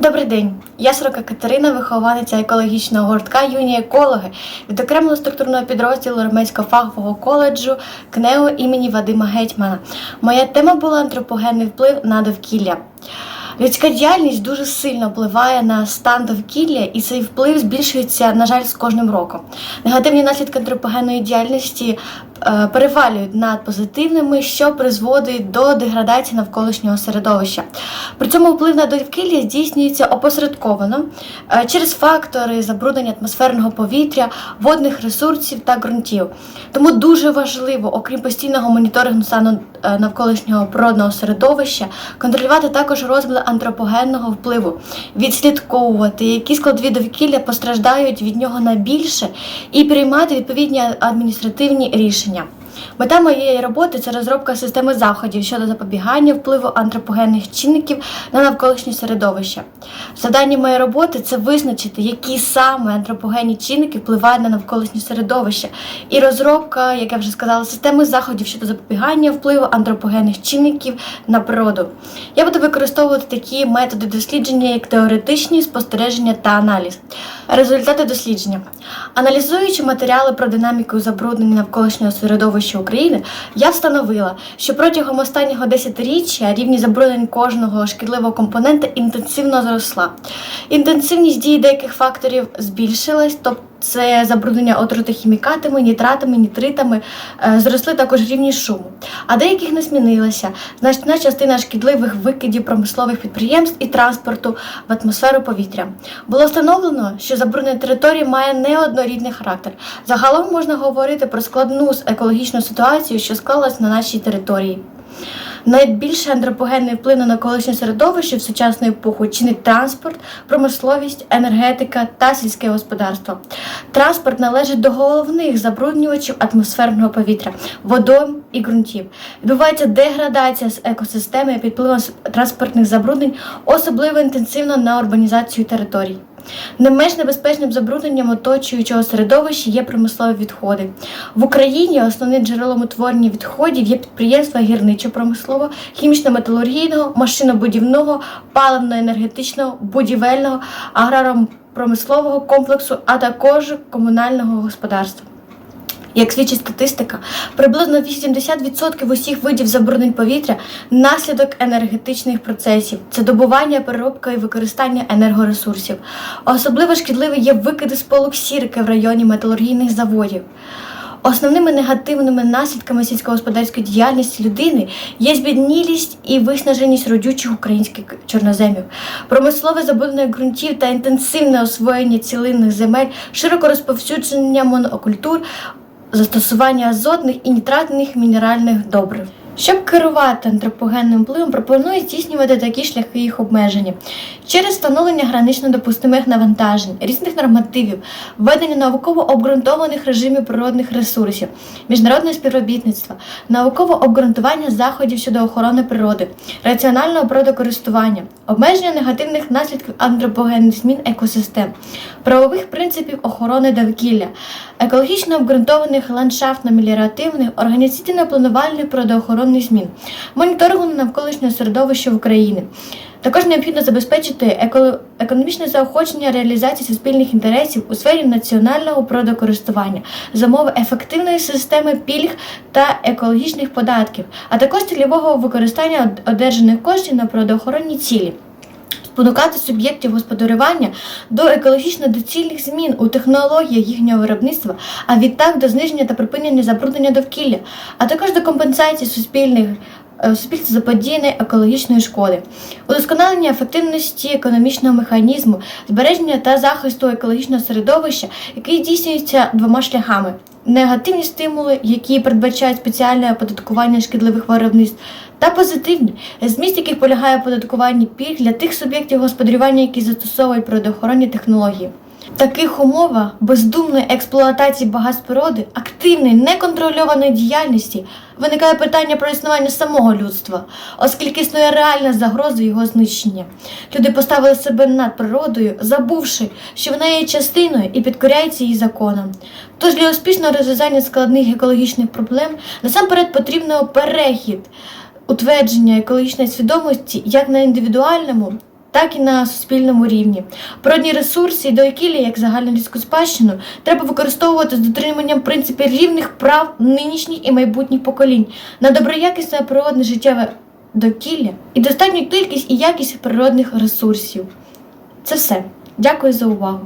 Добрий день, я Сорока Катерина, вихованиця екологічного гуртка Юні екологи від окремого структурного підрозділу Ремейського фахового коледжу КНЕО імені Вадима Гетьмана. Моя тема була антропогенний вплив на довкілля. Людська діяльність дуже сильно впливає на стан довкілля, і цей вплив збільшується, на жаль, з кожним роком. Негативні наслідки антропогенної діяльності перевалюють над позитивними, що призводить до деградації навколишнього середовища. При цьому вплив на довкілля здійснюється опосередковано е, через фактори забруднення атмосферного повітря, водних ресурсів та ґрунтів. Тому дуже важливо, окрім постійного моніторингу стану е, навколишнього природного середовища, контролювати також розмір антропогенного впливу, відслідковувати, які складові довкілля постраждають від нього найбільше, і приймати відповідні адміністративні рішення побачення. Мета моєї роботи це розробка системи заходів щодо запобігання впливу антропогенних чинників на навколишнє середовище. Завдання моєї роботи це визначити, які саме антропогенні чинники впливають на навколишнє середовище, і розробка, як я вже сказала, системи заходів щодо запобігання впливу антропогенних чинників на природу. Я буду використовувати такі методи дослідження, як теоретичні спостереження та аналіз. Результати дослідження. Аналізуючи матеріали про динаміку забруднення навколишнього середовища України, я встановила, що протягом останнього десятиріччя рівні забруднень кожного шкідливого компонента інтенсивно зросла. Інтенсивність дії деяких факторів збільшилась, тобто це забруднення отрутохімікатами, нітратами, нітритами, е, зросли також рівні шуму. А деяких не змінилося. Значна частина шкідливих викидів промислових підприємств і транспорту в атмосферу повітря. Було встановлено, що забруднення території має неоднорідний характер. Загалом можна говорити про складну екологічну ситуацію, що склалась на нашій території. Найбільше антропогенний вплив на навколишнє середовище в сучасну епоху чинить транспорт, промисловість, енергетика та сільське господарство. Транспорт належить до головних забруднювачів атмосферного повітря, водойм і ґрунтів. Відбувається деградація з екосистеми під впливом транспортних забруднень, особливо інтенсивно на урбанізацію територій. Не менш небезпечним забрудненням оточуючого середовища є промислові відходи. В Україні основним джерелом утворення відходів є підприємства гірничо-промислового, хімічно-металургійного, машинобудівного, паливно-енергетичного, будівельного, аграро-промислового комплексу, а також комунального господарства. Як свідчить статистика, приблизно 80% усіх видів забруднень повітря наслідок енергетичних процесів, це добування, переробка і використання енергоресурсів. Особливо шкідливі є викиди сполук сірки в районі металургійних заводів. Основними негативними наслідками сільськогосподарської діяльності людини є збіднілість і виснаженість родючих українських чорноземів, промислове забруднення ґрунтів та інтенсивне освоєння цілинних земель, широко розповсюдження монокультур, застосування азотних і нітратних мінеральних добрив. Щоб керувати антропогенним впливом, пропоную здійснювати такі шляхи їх обмеження. Через встановлення гранично допустимих навантажень, різних нормативів, введення науково обґрунтованих режимів природних ресурсів, міжнародне співробітництво, науково обґрунтування заходів щодо охорони природи, раціонального природокористування, обмеження негативних наслідків антропогенних змін екосистем, правових принципів охорони довкілля, екологічно обґрунтованих ландшафтно-меліоративних, організаційно-планувальних природоохоронних змін, моніторингу навколишнього середовища в Україні. Також необхідно забезпечити еко- економічне заохочення реалізації суспільних інтересів у сфері національного продокористування за ефективної системи пільг та екологічних податків, а також цільового використання одержаних коштів на природоохоронні цілі. Спонукати суб'єктів господарювання до екологічно доцільних змін у технологіях їхнього виробництва, а відтак до зниження та припинення забруднення довкілля, а також до компенсації суспільних е, суспільству заподіяної екологічної шкоди, удосконалення ефективності економічного механізму, збереження та захисту екологічного середовища, який здійснюється двома шляхами. Негативні стимули, які передбачають спеціальне оподаткування шкідливих виробництв, та позитивні, зміст яких полягає оподаткування пільг для тих суб'єктів господарювання, які застосовують природоохоронні технології. В таких умовах бездумної експлуатації багатств природи, активної неконтрольованої діяльності виникає питання про існування самого людства, оскільки існує реальна загроза його знищення. Люди поставили себе над природою, забувши, що вона є частиною і підкоряється її законам. Тож для успішного розв'язання складних екологічних проблем насамперед потрібно перехід утвердження екологічної свідомості як на індивідуальному, так і на суспільному рівні. Природні ресурси і довкілля, як загальнолюдську спадщину, треба використовувати з дотриманням принципів рівних прав нинішніх і майбутніх поколінь на доброякісне природне життєве докілля і достатню кількість і якість природних ресурсів. Це все. Дякую за увагу.